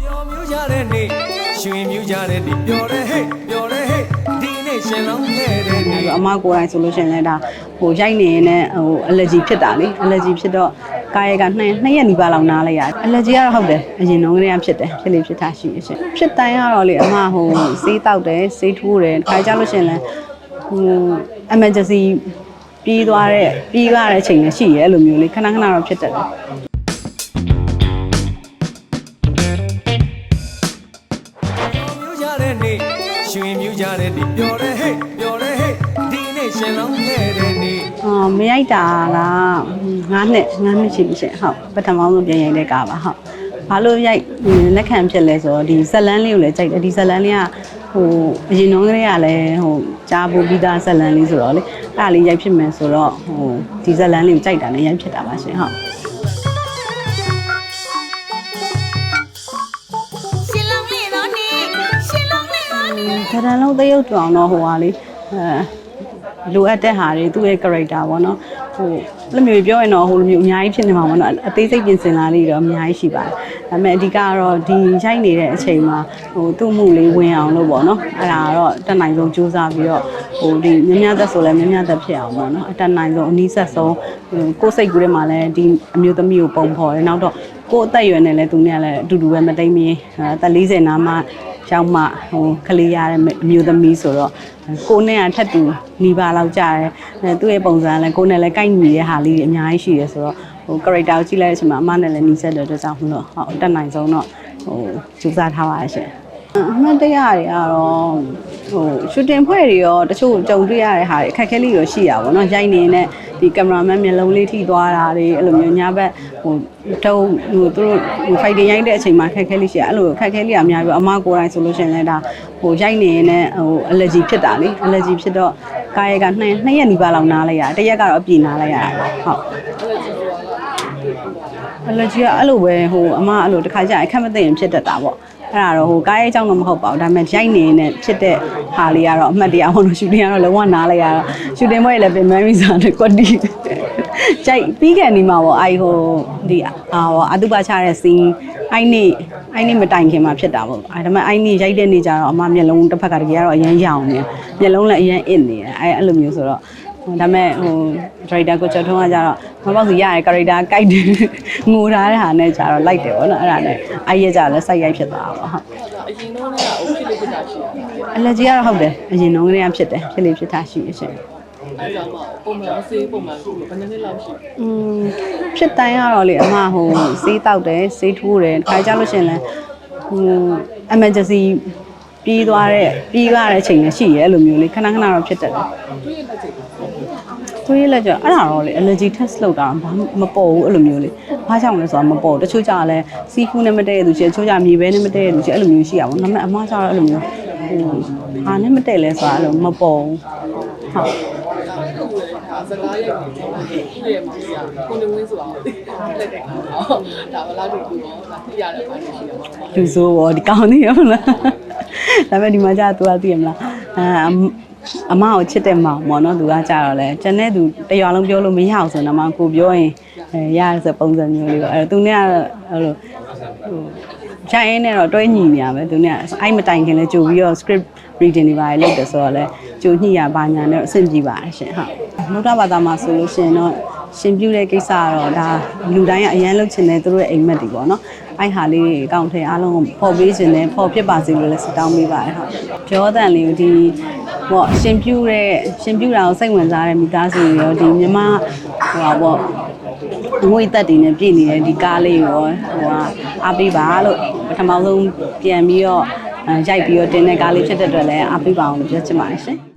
ပျော်မြူးကြတဲ့နေ့ရွှင်မြူးကြတဲ့နေ့ပျော်တဲ့ဟဲ့ပျော်တဲ့ဟဲ့ဒီနေ့ရှင်လုံးခဲ့တဲ့နေ့ အမကိုယ်တိုင်ဆိုလို့ရှိရင်လည်းဒါဟိုရိုက်နေရင်လည်းဟိုအလက်ဂျီဖြစ်တာလေအလက်ဂျီဖြစ်တော့ကာယကနှစ်နှစ်ရက်နီးပါးလောက်နားလိုက်ရတယ်အလက်ဂျီကတော့ဟုတ်တယ်အရင်တော့ကတည်းကဖြစ်တယ်ဖြစ်လေဖြစ်တာရှိရရှင်ဖြစ်တိုင်းကတော့လေအမဟိုစေးတောက်တယ်စေးထိုးတယ်ခါကြလို့ရှိရင်လည်းဟို emergency ပြီးသွားတဲ့ပြီးသွားတဲ့အချိန်လည်းရှိရဲအဲ့လိုမျိုးလေခဏခဏတော့ဖြစ်တတ်တယ် တဲ့နေ့ရွှင်မြူးကြတဲ့နေ့ပျော်တဲ့ဟဲ့ပျော်တဲ့ဟဲ့ဒီနေ့ရှင်လုံးခဲ့တဲ့နေ့အာမရိုက်တာက9နှစ်9နှစ်ရှိပြီရှင်ဟုတ်ပထမဆုံးပြန်ရိုက်တဲ့ကားပါဟုတ်ဘာလို့ရိုက်လက်ခံဖြစ်လဲဆိုတော့ဒီဇက်လန်းလေးကိုလည်းကြိုက်တယ်ဒီဇက်လန်းလေးကဟိုအရင်တော့ကလေးကလည်းဟိုကြားဖို့ပြီးသားဇက်လန်းလေးဆိုတော့လေအဲ့ဒါလေးရိုက်ဖြစ်မယ်ဆိုတော့ဟိုဒီဇက်လန်းလေးကိုကြိုက်တာနဲ့ရိုက်ဖြစ်တာပါရှင်ဟုတ် လေးတော့နေကရန်လုံးသရုပ်တောင်တော့ဟိုဟာလေအဲလိုအပ်တဲ့ဟာတွေသူ့ရဲ့ character ပေါ့နော်ဟိုလိုမျိုးပြောရင်တော့ဟိုလိုမျိုးအများကြီးဖြစ်နေမှာပေါ့နော်အသေးစိတ်ပြင်ဆင်လာလေးတော့အများကြီးရှိပါတယ်ဒါပေမဲ့အဓိကကတော့ဒီရိုက်နေတဲ့အချိန်မှာဟိုသူ့မှုလေးဝင်အောင်လို့ပေါ့နော်အဲ့ဒါကတော့တက်နိုင်ဆုံးစူးစမ်းပြီးတော့ဟိုဒီမြများသက်ဆိုလဲမြများသက်ဖြစ်အောင်ပေါ့နော်အတက်နိုင်ဆုံးအနည်းဆက်ဆုံးဟိုကိုယ်စိတ်ကူးထဲမှာလဲဒီအမျိုးသမီးကိုပုံဖော်တယ်နောက်တော့ကိုယ်အသက်အရွယ်နဲ့လဲသူနဲ့လဲအတူတူပဲမတိမ်မင်းအသက်40နားမှ ရောက်မှဟိုကလေးရတဲ့အမျိုးသမီးဆိုတော့ကိုနဲ့ကထက်တူနေပါလောက်ကြတယ်အဲသူ့ရဲ့ပုံစံကလည်းကိုနဲ့လည်းကိုက်ညီတဲ့ဟာလေးတွေအများကြီးရှိတယ်ဆိုတော့ဟို character ကိုကြည့်လိုက်တဲ့အချိန်မှာအမနဲ့လည်းညီဆက်တဲ့အတွက်ကြောင့်မလို့ဟုတ်အတက်နိုင်ဆုံးတော့ဟိုကြိုးစားထားပါရရှင်အမှန်တရားတွေကတော့ ဟိုရှူတင်ဖွဲ့တွေရောတချို့ကြုံတွေ့ရတဲ့ဟာတွေအခက်အခဲလေးရောရှိတာပေါ့နော်ရိုက်နေတဲ့ဒီကင်မရာမန်မျက်လုံးလေးထိသွားတာတွေအဲ့လိုမျိုးညာဘက်ဟိုတုံးဟိုသူတို့ဟိုဖိုက်တင်ရိုက်တဲ့အချိန်မှာအခက်အခဲလေးရှိရအဲ့လိုအခက်အခဲလေးကအများပြီးအမကိုယ်တိုင်ဆိုလို့ရှိရင်လည်းဒါဟိုရိုက်နေရင်လည်းဟိုအလက်ဂျီဖြစ်တာလေအလက်ဂျီဖြစ်တော့ကာယကနှစ်နှစ်ရက်နီးပါးလောက်နားလိုက်ရတယ်တစ်ရက်ကတော့အပြည့်နားလိုက်ရတာဟုတ် အလက်ဂျီကအဲ့လိုပဲဟိုအမအဲ့လိုတစ်ခါကြာအခက်မသိရင်ဖြစ်တတ်တာပေါ့အဲ့ဒါတော့ဟိုကားရဲ့အကြောင်းတော့မဟုတ်ပါဘူးဒါပေမဲ့ရိုက်နေနေဖြစ်တဲ့ဟာလေးကတော့အမှတ်တရပေါ့နော်ရှူတင်ကတော့လုံးဝနားလိုက်ရတော့ရှူတင်ဘွဲလည်းပြင်မန်းမီစာနဲ့ကွက်တီကြိုက်ပြီးကန်ဒီမှာပေါ့အိုင်ဟိုဒီအာဟောအတုပါချတဲ့စီးအိုင်နေအိုင်နေမတိုင်ခင်မှာဖြစ်တာပေါ့အဲဒါပေမဲ့အိုင်နေရိုက်တဲ့နေ့ကျတော့အမမျက်လုံးတစ်ဖက်ကတကယ်ကတော့အရန်ရောင်နေမျက်လုံးလည်းအရန်အစ်နေအဲအဲ့လိုမျိုးဆိုတော့ ဒါမဲ့ဟိုဒရိုက်တာကိုကျော်ထုံးကကြတော့မပေါ့စီရရဲ character ကိုက်တယ်ငိုထားတဲ့ဟာနဲ့ကြတော့လိုက်တယ်ပေါ့နော်အဲ့ဒါနဲ့အဲ့ရကြလည်းစိုက်ရိုက်ဖြစ်သွားတာပေါ့ဟုတ်အရင်တော့လည်းအုပ်ဖြစ်လေးဖြစ်တာရှိတယ်အလက်ကြီးကတော့ဟုတ်တယ်အရင်တော့ကတည်းကဖြစ်တယ်ဖြစ်လေဖြစ်တာရှိရရှင်။အဲကြောင့်မှပုံမှန်ဆေးပုံမှန်ခုဘယ်နှစ်နှစ်လောက်ရှိလဲอืมဖြစ်တိုင်းကတော့လေအမဟိုစေးတောက်တယ်စေးထိုးတယ်ခါကြလို့ရှရင်လဲဟို emergency ပြီးသွားတဲ့ပြီးသွားတဲ့အချိန်လည်းရှိရဲအဲ့လိုမျိုးလေခဏခဏတော့ဖြစ်တတ်တယ်။တွေ့ရတဲ့ချိန် သွေးလက်ကြအဲ့ဒါတော့လေ allergy test လုပ်တာဘာမပေါ်ဘူးအဲ့လိုမျိုးလေဘာကြောင့်လဲဆိုတော့မပေါ်ဘူးတချို့ကြလည်း seafood နဲ့မတည့်ရသူရှိတချို့ကြမြေပဲနဲ့မတည့်ရသူရှိအဲ့လိုမျိုးရှိရပါဘူးဒါပေမဲ့အမကျတော့အဲ့လိုမျိုးဟိုဟာနဲ့မတည့်လဲဆိုတာအဲ့လိုမပေါ်ဘူးဟုတ်ဒါစကားရိုက်နေတယ်။တွေ့ရမှာဆရာကိုနေဝင်းဆိုတာလက်တဲ့ကောင်။ဒါဘလားတို့ကူတော့ဒါသိရတဲ့ပိုင်းရှိတယ်ပေါ့။လူဆိုးဘောဒီကောင်းနေရမလားဒါပေမဲ့ဒီမှာကြာ तू ကသိရမလားအာ အမကိုချစ်တဲ့မောင်ပေါ့နော်သူကကြာတော့လဲကျန်တဲ့သူတရွာလုံးပြောလို့မရအောင်ဆိုတော့မှကိုပြောရင်အဲရရဆိုပုံစံမျိုးလေးပေါ့အဲသူနဲ့ကတော့အဲ့လိုဟိုဂျိုင်းနဲ့တော့တွဲညီနေရမယ်သူနဲ့အဲ့မတိုင်ခင်လဲကြိုပြီးတော့ script reading တွေပါလုပ်တယ်ဆိုတော့လဲကြိုညှိရပါညာနဲ့အဆင်ပြေပါတယ်ရှင်ဟုတ်မုဒ္ဒဘာသာမှာဆိုလို့ရှိရင်တော့ရှင်ပြုတဲ့ကိစ္စကတော့ဒါလူတိုင်းကအရန်လုပ်ချင်တဲ့သူတို့ရဲ့အိမ်မက်တွေပေါ့နော်အဲ့ဟာလေးတွေအကောင့်ထဲအားလုံးကိုပေါ်ပေးခြင်းနဲ့ပေါ်ဖြစ်ပါစေလို့လည်းဆုတောင်းပေးပါတယ်ဟုတ်ပြောတဲ့လေးကိုဒီ ပေါ့ရှင်ပြုတဲ့ရှင်ပြုတာကိုစိတ်ဝင်စားတဲ့မိသားစုတွေရောဒီမြမဟိုပါပေါ့ငွေတက်တွေနဲ့ပြည့်နေတဲ့ဒီကားလေးကိုဟိုကအားပေးပါလို့ပထမဆုံးပြန်ပြီးတော့အဲရိုက်ပြီးတော့တင်တဲ့ကားလေးဖြစ်တဲ့အတွက်လည်းအားပေးပါအောင်လို့ပြောချင်ပါတယ်ရှင်